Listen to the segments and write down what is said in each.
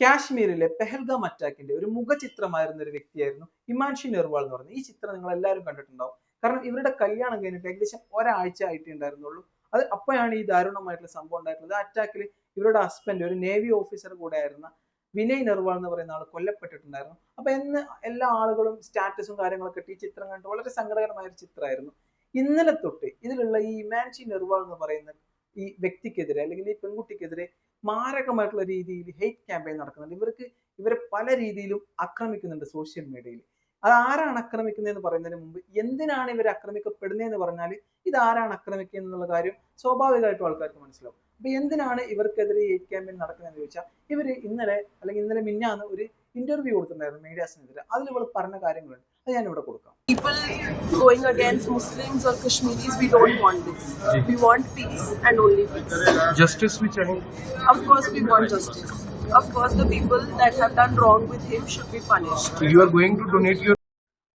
കാശ്മീരിലെ പെഹൽഗാം അറ്റാക്കിന്റെ ഒരു മുഖചിത്രമായിരുന്ന ഒരു വ്യക്തിയായിരുന്നു ഹിമാൻഷി നെർവാൾ എന്ന് പറയുന്നത്. ഈ ചിത്രം നിങ്ങൾ എല്ലാവരും കണ്ടിട്ടുണ്ടാവും. കാരണം ഇവരുടെ കല്യാണം കഴിഞ്ഞിട്ട് ഏകദേശം ഒരാഴ്ച ആയിട്ട് ഉണ്ടായിരുന്നുള്ളൂ. അത് അപ്പോഴാണ് ഈ ദാരുണമായിട്ടുള്ള സംഭവം ഉണ്ടായിട്ടുള്ളത്. അറ്റാക്കിൽ ഇവരുടെ ഹസ്ബൻഡ് ഒരു നേവി ഓഫീസർ കൂടെ ആയിരുന്ന വിനയ് നെർവാൾ എന്ന് പറയുന്ന ആൾ കൊല്ലപ്പെട്ടിട്ടുണ്ടായിരുന്നു. അപ്പൊ എന്ന് എല്ലാ ആളുകളും സ്റ്റാറ്റസും കാര്യങ്ങളൊക്കെ ഈ ചിത്രം കണ്ടിട്ട് വളരെ സങ്കടകരമായ ഒരു ചിത്രമായിരുന്നു. ഇന്നലെ തൊട്ട് ഇതിലുള്ള ഈ ഇമാൻഷി നെർവാൾ എന്ന് പറയുന്ന ഈ വ്യക്തിക്കെതിരെ അല്ലെങ്കിൽ ഈ പെൺകുട്ടിക്കെതിരെ മാരകമായിട്ടുള്ള രീതിയിൽ ഹെയ്റ്റ് ക്യാമ്പയിൻ നടക്കുന്നുണ്ട്. ഇവർക്ക് ഇവരെ പല രീതിയിലും ആക്രമിക്കുന്നുണ്ട് സോഷ്യൽ മീഡിയയിൽ അത് ആരാണ് ആക്രമിക്കുന്നതെന്ന് പറയുന്നതിന് മുമ്പ് എന്തിനാണ് ഇവർ ആക്രമിക്കപ്പെടുന്നതെന്ന് പറഞ്ഞാൽ ഇത് ആരാണ് ആക്രമിക്കുക എന്നുള്ള കാര്യം സ്വാഭാവികമായിട്ടും ആൾക്കാർക്ക് മനസ്സിലാവും. അപ്പൊ എന്തിനാണ് ഇവർക്കെതിരെ ഹെയ്റ്റ് ക്യാമ്പയിൻ നടക്കുന്നതെന്ന് ചോദിച്ചാൽ ഇവർ ഇന്നലെ അല്ലെങ്കിൽ ഇന്നലെ മിന്നാന്ന് ഒരു ഇന്റർവ്യൂ കൊടുത്തിട്ടുണ്ടായിരുന്നു മീഡിയാസിനെതിരെ. അതിൽ ഇവൾ പറഞ്ഞ കാര്യങ്ങളുണ്ട്. അത് ഞാൻ ഇവിടെ കൊടുക്കാം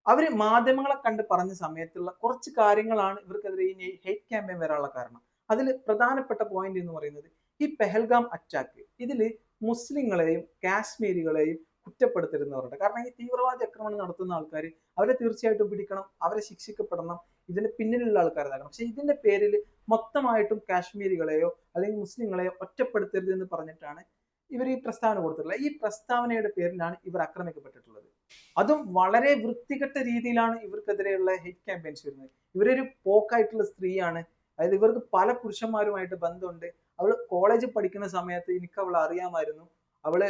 അവർ മാധ്യമങ്ങളെ കണ്ട് പറഞ്ഞ സമയത്തുള്ള കുറച്ച് കാര്യങ്ങളാണ് ഇവർക്കെതിരെ ഈ ഹേറ്റ് ക്യാമ്പയിൻ വരാനുള്ള കാരണം. അതിൽ പ്രധാനപ്പെട്ട പോയിന്റ് എന്ന് പറയുന്നത് ഈ പെഹൽഗാം അറ്റാക്ക് ഇതിൽ മുസ്ലിങ്ങളെയും കാശ്മീരികളെയും കുറ്റപ്പെടുത്തരുന്നവരുണ്ട്. കാരണം ഈ തീവ്രവാദി ആക്രമണം നടത്തുന്ന ആൾക്കാർ അവരെ തീർച്ചയായിട്ടും പിടിക്കണം അവരെ ശിക്ഷിക്കപ്പെടണം ഇതിന് പിന്നിലുള്ള ആൾക്കാരാകണം പക്ഷെ ഇതിന്റെ പേരിൽ മൊത്തമായിട്ടും കാശ്മീരികളെയോ അല്ലെങ്കിൽ മുസ്ലിങ്ങളെയോ ഒറ്റപ്പെടുത്തരുത് എന്ന് പറഞ്ഞിട്ടാണ് ഇവർ ഈ പ്രസ്താവന കൊടുത്തിട്ടുള്ളത്. ഈ പ്രസ്താവനയുടെ പേരിലാണ് ഇവർ ആക്രമിക്കപ്പെട്ടിട്ടുള്ളത്. അതും വളരെ വൃത്തികെട്ട രീതിയിലാണ് ഇവർക്കെതിരെയുള്ള ഹെയ്റ്റ് ക്യാമ്പയിൻസ് വരുന്നത്. ഇവരൊരു പോക്കായിട്ടുള്ള സ്ത്രീയാണ്. അതായത് ഇവർക്ക് പല പുരുഷന്മാരുമായിട്ട് ബന്ധമുണ്ട്. അവൾ കോളേജിൽ പഠിക്കുന്ന സമയത്ത് എനിക്ക് അവൾ അറിയാമായിരുന്നു. അവൾ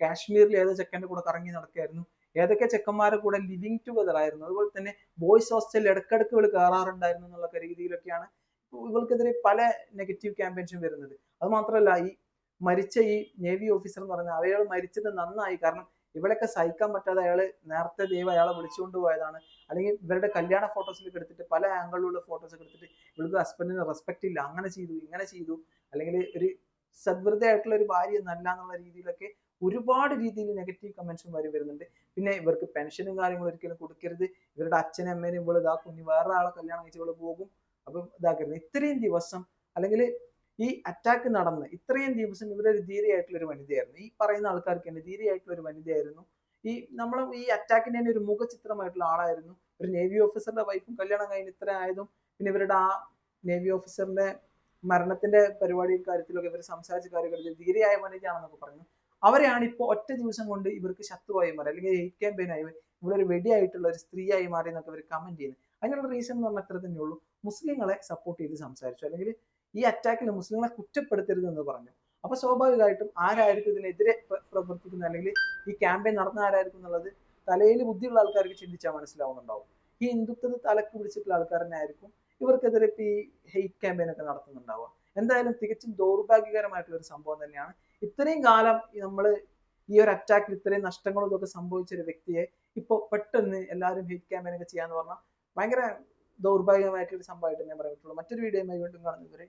കാശ്മീരിൽ ഏതോ ചെക്കന്റെ കൂടെ കറങ്ങി നടക്കായിരുന്നു. ഏതൊക്കെ ചെക്കന്മാരുടെ കൂടെ ലിവിങ് ടുഗദർ ആയിരുന്നു. അതുപോലെ തന്നെ ബോയ്സ് ഹോസ്റ്റലിൽ ഇടക്കിടക്ക് ഇവൾ കയറാറുണ്ടായിരുന്നു എന്നുള്ള രീതിയിലൊക്കെയാണ് ഇവൾക്കെതിരെ പല നെഗറ്റീവ് ക്യാമ്പയിൻസും വരുന്നത്. അത് മാത്രമല്ല ഈ മരിച്ച ഈ നേവി ഓഫീസർ എന്ന് പറഞ്ഞാൽ അയാൾ മരിച്ചത് നന്നായി. കാരണം ഇവളൊക്കെ സഹിക്കാൻ പറ്റാതെ അയാൾ നേരത്തെ ദൈവം അയാളെ വിളിച്ചുകൊണ്ട് പോയതാണ്. അല്ലെങ്കിൽ ഇവരുടെ കല്യാണ ഫോട്ടോസിലൊക്കെ എടുത്തിട്ട് പല ആംഗിളിലുള്ള ഫോട്ടോസൊക്കെ എടുത്തിട്ട് ഇവൾക്ക് ഹസ്ബൻഡിന് റെസ്പെക്ട് ഇല്ല. അങ്ങനെ ചെയ്തു ഇങ്ങനെ ചെയ്തു. അല്ലെങ്കിൽ ഒരു സദ്വൃതയായിട്ടുള്ള ഒരു ഭാര്യ നല്ല എന്നുള്ള രീതിയിലൊക്കെ ഒരുപാട് രീതിയിൽ നെഗറ്റീവ് കമന്റ്സും വരും വരുന്നുണ്ട്. പിന്നെ ഇവർക്ക് പെൻഷനും കാര്യങ്ങളും ഒരിക്കലും കൊടുക്കരുത്. ഇവരുടെ അച്ഛനും അമ്മേനും ഇവൾ ഇതാക്കും. ഇനി വേറെ ആളെ കല്യാണം കഴിച്ച് ഇവൾ പോകും. അപ്പം ഇതാക്കരുത്. ഇത്രയും ദിവസം അല്ലെങ്കിൽ ഈ അറ്റാക്ക് നടന്ന് ഇത്രയും ദിവസം ഇവരൊരു ധീരയായിട്ടുള്ള ഒരു വനിതയായിരുന്നു. ഈ പറയുന്ന ആൾക്കാർക്ക് തന്നെ ധീരയായിട്ടുള്ള ഒരു വനിതയായിരുന്നു. ഈ നമ്മൾ ഈ അറ്റാക്കിന്റെ തന്നെ ഒരു മുഖചിത്രമായിട്ടുള്ള ആളായിരുന്നു. ഒരു നേവി ഓഫീസറുടെ വൈഫും കല്യാണം കഴിഞ്ഞ് ഇത്ര ആയതും പിന്നെ ഇവരുടെ ആ നേവി ഓഫീസറിന്റെ മരണത്തിന്റെ പരിപാടി കാര്യത്തിലൊക്കെ ഇവർ സംസാരിച്ച കാര്യങ്ങളിൽ ധീരയായ വനിതയാണെന്നൊക്കെ പറഞ്ഞു. അവരെയാണ് ഇപ്പോൾ ഒറ്റ ദിവസം കൊണ്ട് ഇവർക്ക് ശത്രുവായി മാറി. അല്ലെങ്കിൽ ഹെയ്റ്റ് ക്യാമ്പയിൻ ആയി ഇവരൊരു വെടിയായിട്ടുള്ള ഒരു സ്ത്രീയായി മാറി എന്നൊക്കെ ഇവർ കമന്റ് ചെയ്യുന്നത് അതിനുള്ള റീസൺ എന്ന് പറഞ്ഞാൽ അത്ര തന്നെ ഉള്ളൂ. മുസ്ലിങ്ങളെ സപ്പോർട്ട് ചെയ്ത് സംസാരിച്ചു. അല്ലെങ്കിൽ ഈ അറ്റാക്കിൽ മുസ്ലിങ്ങളെ കുറ്റപ്പെടുത്തരുത് എന്ന് പറഞ്ഞു. അപ്പൊ സ്വാഭാവികമായിട്ടും ആരായിരിക്കും ഇതിനെതിരെ പ്രവർത്തിക്കുന്നത്? അല്ലെങ്കിൽ ഈ ക്യാമ്പയിൻ നടന്ന ആരായിരിക്കും എന്നുള്ളത് തലയിൽ ബുദ്ധിയുള്ള ആൾക്കാർക്ക് ചിന്തിച്ചാൽ മനസ്സിലാവുന്നുണ്ടാവും. ഈ ഹിന്ദുത്വത്തെ തലക്ക് പിടിച്ചിട്ടുള്ള ആൾക്കാർ തന്നെ ആയിരിക്കും ഇവർക്കെതിരെ ഇപ്പൊ ഈ ഹെയ്റ്റ് ക്യാമ്പയിൻ ഒക്കെ നടത്തുന്നുണ്ടാവുക. എന്തായാലും തികച്ചും ദൗർഭാഗ്യകരമായിട്ടുള്ള ഒരു സംഭവം തന്നെയാണ്. ഇത്രയും കാലം നമ്മൾ ഈ ഒരു അറ്റാക്കിൽ ഇത്രയും നഷ്ടങ്ങളും ഇതൊക്കെ സംഭവിച്ച ഒരു വ്യക്തിയെ ഇപ്പോൾ പെട്ടെന്ന് എല്ലാവരും ഹെയ്റ്റ് ക്യാമ്പയിൻ ഒക്കെ ചെയ്യാന്ന് പറഞ്ഞാൽ ഭയങ്കര ദൗർഭാഗ്യമായിട്ടുള്ള സംഭവമായിട്ട് ഞാൻ പറഞ്ഞിട്ടുള്ളൂ. മറ്റൊരു വീഡിയോയുമായി വീണ്ടും കാണുന്നവരെ